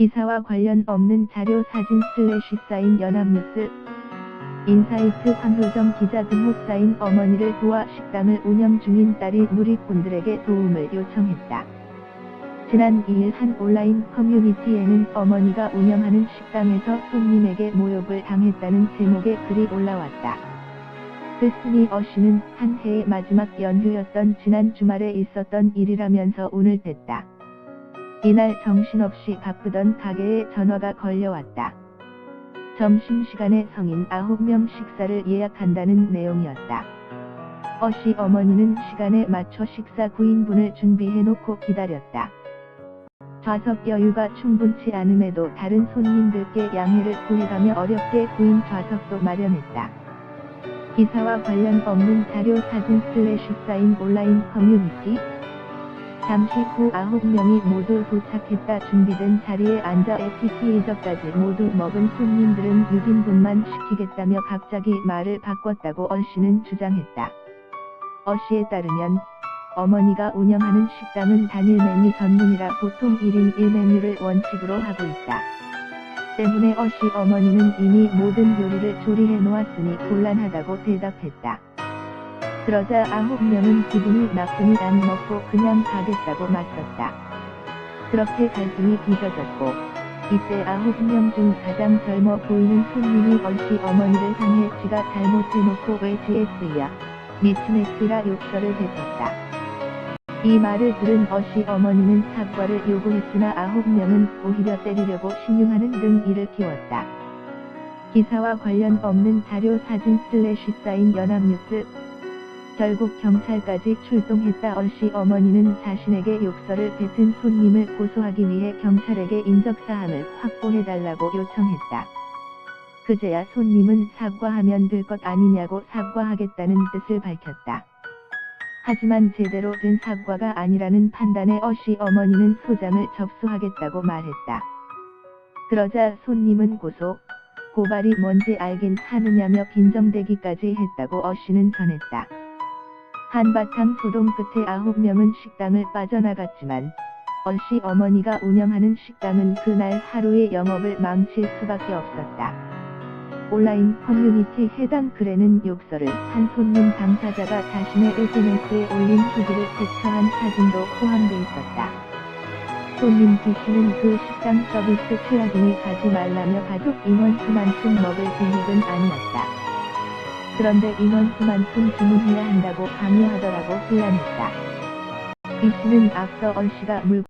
기사와 관련 없는 자료 사진 슬래시 사인 연합뉴스 인사이트 황효정 기자 등호 사인 어머니를 도와 식당을 운영 중인 딸이 누리꾼들에게 도움을 요청했다. 지난 2일 한 온라인 커뮤니티에는 어머니가 운영하는 식당에서 손님에게 모욕을 당했다는 제목의 글이 올라왔다. 드스니 어 씨는 한 해의 마지막 연휴였던 지난 주말에 있었던 일이라면서 운을 뗐다. 이날 정신없이 바쁘던 가게에 전화가 걸려왔다. 점심시간에 성인 9명 식사를 예약한다는 내용이었다. 어씨 어머니는 시간에 맞춰 식사 9인분을 준비해놓고 기다렸다. 좌석 여유가 충분치 않음에도 다른 손님들께 양해를 구해가며 어렵게 9인 좌석도 마련했다. 기사와 관련 없는 자료 사진 슬래시 사인 온라인 커뮤니티 잠시 후 9명이 모두 도착했다 준비된 자리에 앉아 에피티에이저까지 모두 먹은 손님들은 6인분만 시키겠다며 갑자기 말을 바꿨다고 얼씨는 주장했다. 어씨에 따르면 어머니가 운영하는 식당은 단일 메뉴 전문이라 보통 1인 1메뉴를 원칙으로 하고 있다. 때문에 어씨 어머니는 이미 모든 요리를 조리해 놓았으니 곤란하다고 대답했다. 그러자 아홉 명은 기분이 나쁘니 안 먹고 그냥 가겠다고 맞섰다. 그렇게 갈등이 빚어졌고, 이때 아홉 명 중 가장 젊어 보이는 손님이 얼씨 어머니를 향해 지가 잘못해놓고 왜 GS야, 미친 X라 욕설을 뱉었다. 이 말을 들은 어씨 어머니는 사과를 요구했으나 아홉 명은 오히려 때리려고 신용하는 등 일을 키웠다. 기사와 관련 없는 자료 사진 슬래시 사인 연합뉴스 결국 경찰까지 출동했다. 얼씨 어머니는 자신에게 욕설을 뱉은 손님을 고소하기 위해 경찰에게 인적사항을 확보해달라고 요청했다. 그제야 손님은 사과하면 될 것 아니냐고 사과하겠다는 뜻을 밝혔다. 하지만 제대로 된 사과가 아니라는 판단에 어씨 어머니는 소장을 접수하겠다고 말했다. 그러자 손님은 고소, 고발이 뭔지 알긴 하느냐며 빈정대기까지 했다고 어씨는 전했다. 한바탕 소동 끝에 아홉 명은 식당을 빠져나갔지만 얼씨 어머니가 운영하는 식당은 그날 하루의 영업을 망칠 수밖에 없었다. 온라인 커뮤니티 해당 글에는 욕설을 한 손님 당사자가 자신의 SNS에 올린 후기를 캡처한 사진도 포함돼 있었다. 손님 B씨는 그 식당 서비스 최악이니 가지 말라며 가족 인원 수만큼 먹을 계획은 아니었다. 그런데 인원수만큼 주문해야 한다고 강요하더라고 혼란했다. B씨는 앞서 얼씨가 물